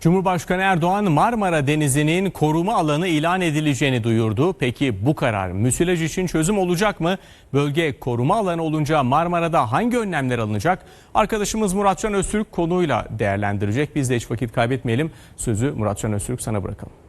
Cumhurbaşkanı Erdoğan Marmara Denizi'nin koruma alanı ilan edileceğini duyurdu. Peki bu karar müsilaj için çözüm olacak mı? Bölge koruma alanı olunca Marmara'da hangi önlemler alınacak? Arkadaşımız Muratcan Öztürk konuyla değerlendirecek. Biz de hiç vakit kaybetmeyelim. Sözü Muratcan Öztürk sana bırakalım.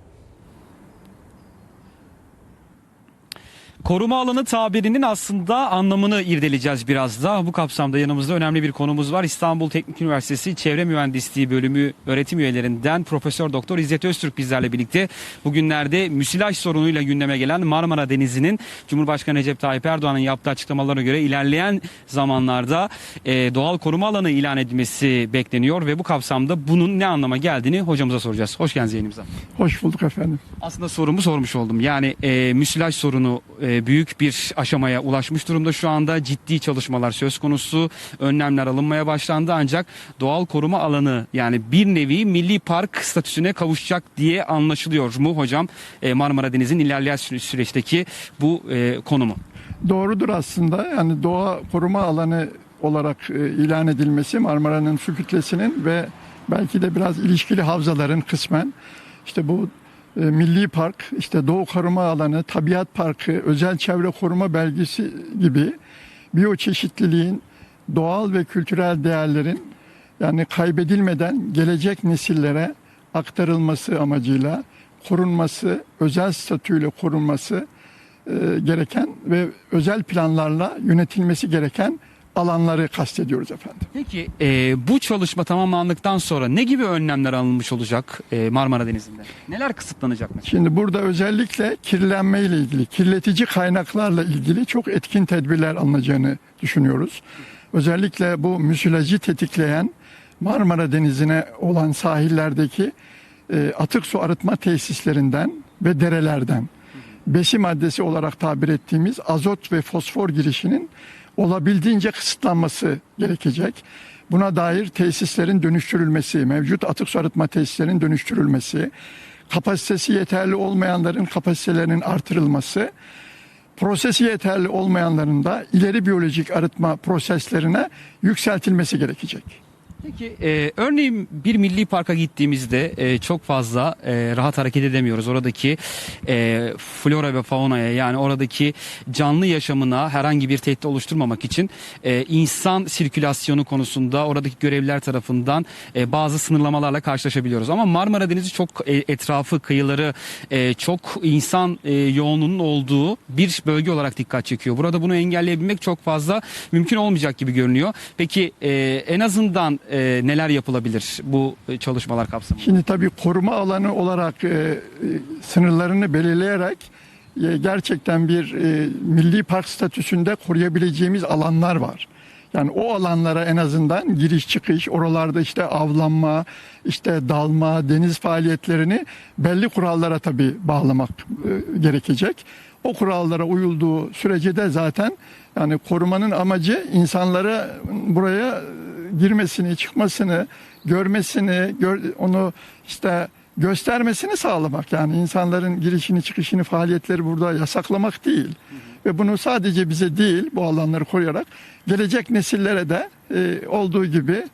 Koruma alanı tabirinin aslında anlamını irdeleyeceğiz biraz da. Bu kapsamda yanımızda önemli bir konumuz var. İstanbul Teknik Üniversitesi Çevre Mühendisliği Bölümü öğretim üyelerinden Profesör Doktor İzzet Öztürk bizlerle birlikte bugünlerde müsilaj sorunuyla gündeme gelen Marmara Denizi'nin Cumhurbaşkanı Recep Tayyip Erdoğan'ın yaptığı açıklamalarına göre ilerleyen zamanlarda e, doğal koruma alanı ilan edilmesi bekleniyor ve bu kapsamda bunun ne anlama geldiğini hocamıza soracağız. Hoş geldiniz yayınımıza. Hoş bulduk efendim. Aslında sorumu sormuş oldum. Yani e, müsilaj sorunu e, büyük bir aşamaya ulaşmış durumda şu anda. Ciddi çalışmalar söz konusu. Önlemler alınmaya başlandı ancak doğal koruma alanı yani bir nevi milli park statüsüne kavuşacak diye anlaşılıyor mu hocam? E, Marmara Denizi'nin ilerleyen süre- süreçteki bu e, konumu. Doğrudur aslında. Yani doğa koruma alanı olarak e, ilan edilmesi Marmara'nın su kütlesinin ve belki de biraz ilişkili havzaların kısmen işte bu e, milli park, işte doğu koruma alanı, tabiat parkı, özel çevre koruma belgesi gibi biyoçeşitliliğin doğal ve kültürel değerlerin yani kaybedilmeden gelecek nesillere aktarılması amacıyla korunması, özel statüyle korunması e, gereken ve özel planlarla yönetilmesi gereken alanları kastediyoruz efendim. Peki e, bu çalışma tamamlandıktan sonra ne gibi önlemler alınmış olacak e, Marmara Denizi'nde? Neler kısıtlanacak mesela? Şimdi burada özellikle kirlenme ile ilgili, kirletici kaynaklarla ilgili çok etkin tedbirler alınacağını düşünüyoruz. Özellikle bu müsilajı tetikleyen Marmara Denizi'ne olan sahillerdeki e, atık su arıtma tesislerinden ve derelerden besi maddesi olarak tabir ettiğimiz azot ve fosfor girişinin olabildiğince kısıtlanması gerekecek. Buna dair tesislerin dönüştürülmesi, mevcut atık su arıtma tesislerinin dönüştürülmesi, kapasitesi yeterli olmayanların kapasitelerinin artırılması, prosesi yeterli olmayanların da ileri biyolojik arıtma proseslerine yükseltilmesi gerekecek. Peki e, örneğin bir milli parka gittiğimizde e, çok fazla e, rahat hareket edemiyoruz. Oradaki e, flora ve faunaya yani oradaki canlı yaşamına herhangi bir tehdit oluşturmamak için e, insan sirkülasyonu konusunda oradaki görevliler tarafından e, bazı sınırlamalarla karşılaşabiliyoruz. Ama Marmara Denizi çok e, etrafı, kıyıları e, çok insan e, yoğunluğunun olduğu bir bölge olarak dikkat çekiyor. Burada bunu engelleyebilmek çok fazla mümkün olmayacak gibi görünüyor. Peki e, en azından e, neler yapılabilir bu çalışmalar kapsamında? Şimdi tabii koruma alanı olarak e, e, sınırlarını belirleyerek e, gerçekten bir e, milli park statüsünde koruyabileceğimiz alanlar var. Yani o alanlara en azından giriş çıkış, oralarda işte avlanma, işte dalma, deniz faaliyetlerini belli kurallara tabii bağlamak e, gerekecek. O kurallara uyulduğu sürece de zaten yani korumanın amacı insanlara buraya girmesini, çıkmasını, görmesini, gör, onu işte göstermesini sağlamak. Yani insanların girişini, çıkışını, faaliyetleri burada yasaklamak değil. Ve bunu sadece bize değil, bu alanları koruyarak gelecek nesillere de e, olduğu gibi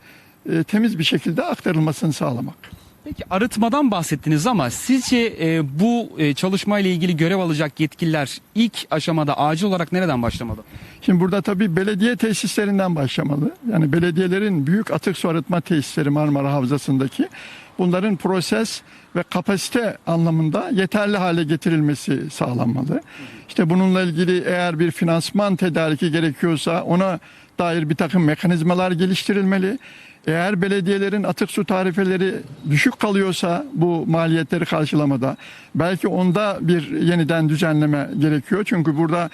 e, temiz bir şekilde aktarılmasını sağlamak. Peki arıtmadan bahsettiniz ama sizce e, bu e, çalışmayla ilgili görev alacak yetkililer ilk aşamada acil olarak nereden başlamalı? Şimdi burada tabii belediye tesislerinden başlamalı. Yani belediyelerin büyük atık su arıtma tesisleri Marmara Havzası'ndaki bunların proses ve kapasite anlamında yeterli hale getirilmesi sağlanmalı. İşte bununla ilgili eğer bir finansman tedariki gerekiyorsa ona dair bir takım mekanizmalar geliştirilmeli. Eğer belediyelerin atık su tarifeleri düşük kalıyorsa bu maliyetleri karşılamada belki onda bir yeniden düzenleme gerekiyor. Çünkü burada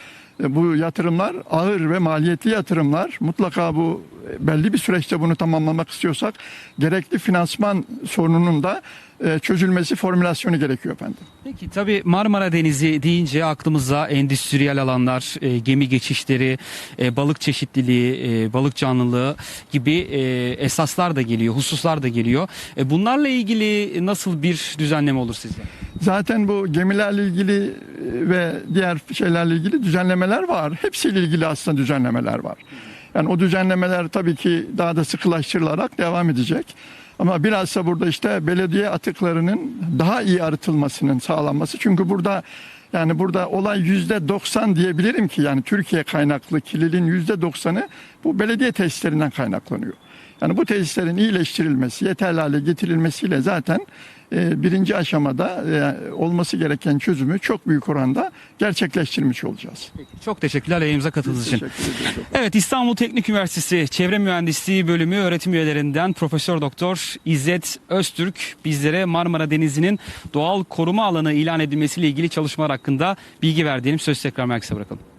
bu yatırımlar ağır ve maliyetli yatırımlar. Mutlaka bu e, belli bir süreçte bunu tamamlamak istiyorsak gerekli finansman sorununun da e, çözülmesi formülasyonu gerekiyor efendim. Peki tabii Marmara Denizi deyince aklımıza endüstriyel alanlar, e, gemi geçişleri, e, balık çeşitliliği, e, balık canlılığı gibi e, esaslar da geliyor, hususlar da geliyor. E, bunlarla ilgili nasıl bir düzenleme olur sizce? Zaten bu gemilerle ilgili e, ve diğer şeylerle ilgili düzenlemeler var. Hepsiyle ilgili aslında düzenlemeler var. Yani o düzenlemeler tabii ki daha da sıkılaştırılarak devam edecek. Ama bilhassa burada işte belediye atıklarının daha iyi arıtılmasının sağlanması. Çünkü burada yani burada olay yüzde 90 diyebilirim ki yani Türkiye kaynaklı kirliliğin yüzde 90'ı bu belediye tesislerinden kaynaklanıyor. Yani bu tesislerin iyileştirilmesi, yeterli hale getirilmesiyle zaten birinci aşamada e, olması gereken çözümü çok büyük oranda gerçekleştirmiş olacağız. Çok teşekkürler yayınımıza katıldığınız için. Evet İstanbul Teknik Üniversitesi Çevre Mühendisliği Bölümü öğretim üyelerinden Profesör Doktor İzzet Öztürk bizlere Marmara Denizi'nin doğal koruma alanı ilan edilmesiyle ilgili çalışmalar hakkında bilgi verdiğim söz tekrar merkeze bırakalım.